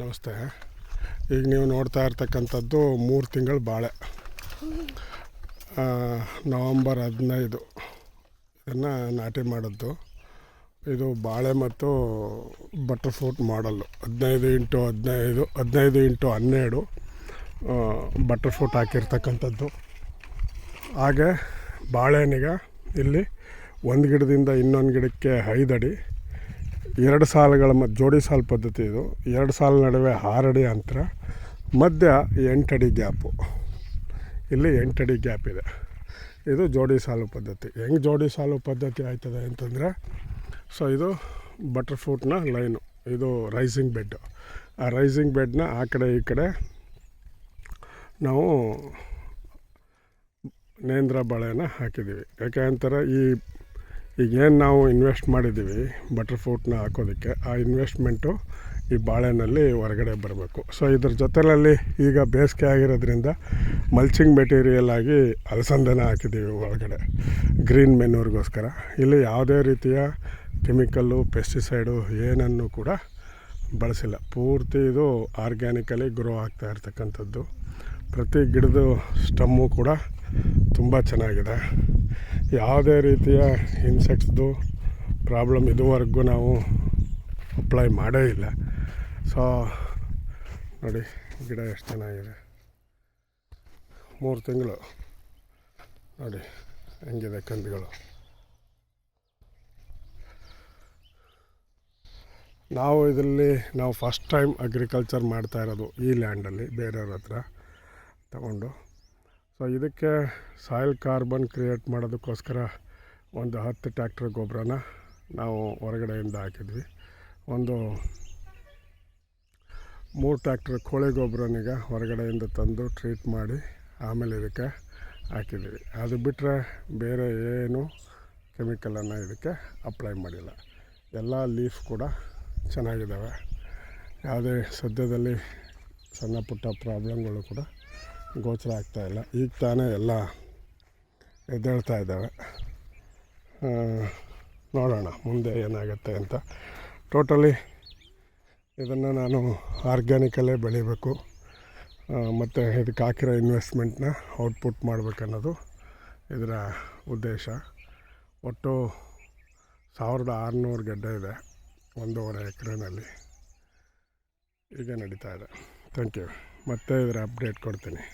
ನಮಸ್ತೆ. ಈಗ ನೀವು ನೋಡ್ತಾ ಇರ್ತಕ್ಕಂಥದ್ದು ಮೂರು ತಿಂಗಳು ಬಾಳೆ. ನವಂಬರ್ ಹದಿನೈದು. ಇದನ್ನು ನಾಟಿ ಮಾಡಿದ್ದು ಇದು ಬಾಳೆ ಮತ್ತು ಬಟರ್ ಫ್ರೂಟ್ ಮಾಡಲ್ಲು ಹದಿನೈದು ಇಂಟು ಹದಿನೈದು ಹದಿನೈದು ಇಂಟು ಹನ್ನೆರಡು ಬಟರ್ ಫ್ರೂಟ್ ಹಾಕಿರ್ತಕ್ಕಂಥದ್ದು. ಹಾಗೆ ಬಾಳೆಹಣ್ಣಿಗೆ ಇಲ್ಲಿ ಒಂದು ಗಿಡದಿಂದ ಇನ್ನೊಂದು ಗಿಡಕ್ಕೆ ಐದು ಅಡಿ ಎರಡು ಸಾಲುಗಳ ಮ, ಜೋಡಿ ಸಾಲು ಪದ್ಧತಿ ಇದು. ಎರಡು ಸಾಲು ನಡುವೆ ಆರಡಿ ಅಂತರ, ಮಧ್ಯ ಎಂಟಡಿ ಗ್ಯಾಪು. ಇಲ್ಲಿ ಎಂಟಡಿ ಗ್ಯಾಪ್ ಇದೆ. ಇದು ಜೋಡಿ ಸಾಲು ಪದ್ಧತಿ. ಹೆಂಗೆ ಜೋಡಿ ಸಾಲು ಪದ್ಧತಿ ಆಯ್ತದೆ ಅಂತಂದರೆ, ಸೊ ಇದು ಬಟರ್ ಫ್ರೂಟ್ನ ಲೈನು. ಇದು ರೈಸಿಂಗ್ ಬೆಡ್ ಆ ರೈಸಿಂಗ್ ಬೆಡ್ನ ಆ ಕಡೆ ಈ ಕಡೆ ನಾವು ನೇಂದ್ರ ಬಾಳೆನ ಹಾಕಿದ್ದೀವಿ. ಯಾಕೆ ಅಂತಾರೆ, ಈ ಈಗೇನು ನಾವು ಇನ್ವೆಸ್ಟ್ ಮಾಡಿದ್ದೀವಿ ಬಟರ್ ಫ್ರೂಟ್ನ ಹಾಕೋದಕ್ಕೆ, ಆ ಇನ್ವೆಸ್ಟ್ಮೆಂಟು ಈ ಬಾಳೆನಲ್ಲಿ ಹೊರಗಡೆ ಬರಬೇಕು. ಸೊ ಇದ್ರ ಜೊತೆಯಲ್ಲಿ ಈಗ ಬೇಸಿಗೆ ಆಗಿರೋದ್ರಿಂದ ಮಲ್ಚಿಂಗ್ ಮೆಟೀರಿಯಲ್ ಆಗಿ ಅಲಸಂದೆನ ಹಾಕಿದ್ದೀವಿ ಒಳಗಡೆ. ಗ್ರೀನ್ ಮೆನ್ಯೂರ್ಗೋಸ್ಕರ ಇಲ್ಲಿ ಯಾವುದೇ ರೀತಿಯ ಕೆಮಿಕಲ್ಲು ಪೆಸ್ಟಿಸೈಡು ಏನನ್ನು ಕೂಡ ಬಳಸಿಲ್ಲ. ಪೂರ್ತಿ ಇದು ಆರ್ಗ್ಯಾನಿಕಲಿ ಗ್ರೋ ಆಗ್ತಾ ಇರ್ತಕ್ಕಂಥದ್ದು. ಪ್ರತಿ ಗಿಡದ ಸ್ಟಮ್ಮು ಕೂಡ ತುಂಬ ಚೆನ್ನಾಗಿದೆ. ಯಾವುದೇ ರೀತಿಯ ಇನ್ಸೆಕ್ಟ್ಸ್ದು ಪ್ರಾಬ್ಲಮ್ ಇದುವರೆಗೂ ನಾವು ಅಪ್ಲೈ ಮಾಡೇ ಇಲ್ಲ. ಸೊ ನೋಡಿ, ಗಿಡ ಎಷ್ಟು ಚೆನ್ನಾಗಿದೆ ಮೂರು ತಿಂಗಳು. ನೋಡಿ, ಹೆಂಗಿದೆ ಕಂದುಗಳು ನಾವು ಇದರಲ್ಲಿ, ನಾವು ಫಸ್ಟ್ ಟೈಮ್ ಅಗ್ರಿಕಲ್ಚರ್ ಮಾಡ್ತಾ ಇರೋದು ಈ ಲ್ಯಾಂಡಲ್ಲಿ ಬೇರೆಯವ್ರ ಹತ್ರ ತಗೊಂಡು. ಸೊ ಇದಕ್ಕೆ ಸಾಯಿಲ್ ಕಾರ್ಬನ್ ಕ್ರಿಯೇಟ್ ಮಾಡೋದಕ್ಕೋಸ್ಕರ ಒಂದು ಹತ್ತು ಟ್ಯಾಕ್ಟ್ರ್ ಗೊಬ್ಬರನ ನಾವು ಹೊರಗಡೆಯಿಂದ ಹಾಕಿದ್ವಿ. ಒಂದು ಮೂರು ಟ್ಯಾಕ್ಟ್ರ್ ಕೋಳಿ ಗೊಬ್ಬರನೀಗ ಹೊರಗಡೆಯಿಂದ ತಂದು ಟ್ರೀಟ್ ಮಾಡಿ ಆಮೇಲೆ ಇದಕ್ಕೆ ಹಾಕಿದ್ದೀವಿ. ಅದು ಬಿಟ್ಟರೆ ಬೇರೆ ಏನು ಕೆಮಿಕಲನ್ನು ಇದಕ್ಕೆ ಅಪ್ಲೈ ಮಾಡಿಲ್ಲ. ಎಲ್ಲ ಲೀಫ್ ಕೂಡ ಚೆನ್ನಾಗಿದ್ದಾವೆ. ಯಾವುದೇ ಸದ್ಯದಲ್ಲಿ ಸಣ್ಣ ಪುಟ್ಟ ಪ್ರಾಬ್ಲಮ್ಗಳು ಕೂಡ ಗೋಚರ ಆಗ್ತಾಯಿಲ್ಲ ಈಗ ತಾನೇ ಎಲ್ಲ ಎದ್ದೇಳ್ತಾ ಇದ್ದಾವೆ. ನೋಡೋಣ ಮುಂದೆ ಏನಾಗುತ್ತೆ ಅಂತ. ಟೋಟಲಿ ಇದನ್ನು ನಾನು ಆರ್ಗ್ಯಾನಿಕಲ್ಲೇ ಬೆಳಿಬೇಕು. ಮತ್ತು ಇದಕ್ಕೆ ಹಾಕಿರೋ ಇನ್ವೆಸ್ಟ್ಮೆಂಟ್ನ ಔಟ್ಪುಟ್ ಮಾಡಬೇಕನ್ನೋದು ಇದರ ಉದ್ದೇಶ. ಒಟ್ಟು ಸಾವಿರದ ಆರುನೂರು ಗಡ್ಡೆ ಇದೆ ಒಂದೂವರೆ ಎಕರೆನಲ್ಲಿ. ಈಗ ನಡೀತಾ ಇದೆ. ಥ್ಯಾಂಕ್ ಯು ಮತ್ತೆ ಇದರ ಅಪ್ಡೇಟ್ ಕೊಡ್ತೀನಿ.